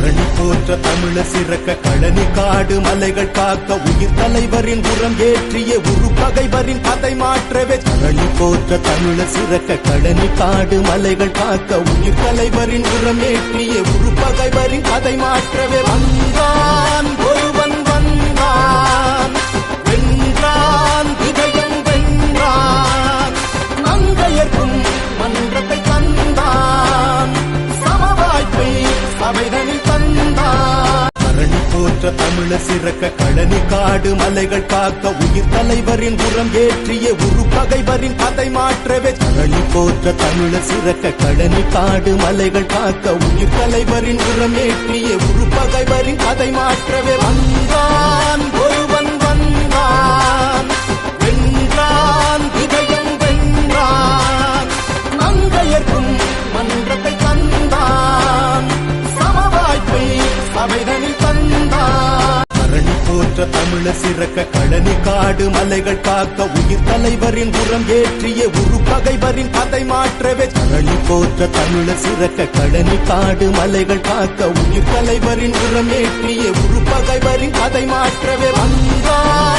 தரணி போற்ற தமிழ சிறக்க கழனி காடு மலைகள் காக்க உயிர் தலைவரின் உரம் ஏற்றிய உரு பகைவரின் கதை மாற்றவே. தரணி போற்ற தமிழ சிறக்க கழனி காடு மலைகள் காக்க உயிர் தலைவரின் உரம் ஏற்றிய உரு பகைவரின் கதை மாற்றவே. வந்தா சிறக்க தமிழ சிறக்க கழனி காடு மலைகள் காக்க உயிர் தலைவரின் உரம் ஏற்றிய உரு பகைவரின் கதை மாற்றவே. கழனி போற்ற தமிழ சிறக்க கழனி காடு மலைகள் காக்க உயிர் தலைவரின் உரம் ஏற்றிய உரு பகைவரின் கதை மாற்றவே. வந்தான் ஒருவன் வந்தான் வென்றான் இதயம் வென்றான். மங்கையர்க்கும் மன்றத்தை தந்தான் சமவாய்ப்பை சபைதனில் தோற்ற தமிழ சிறக்க கழனி காடு மலைகள் காக்க உயிர் தலைவரின் உரம் ஏற்றிய உரு பகைவரின் கதை மாற்றவே. கழனி போற்ற தமிழ சிறக்க கழனி காடு மலைகள் காக்க உயிர் தலைவரின் உரம் ஏற்றிய உரு பகைவரின் கதை மாற்றவே. வந்தார்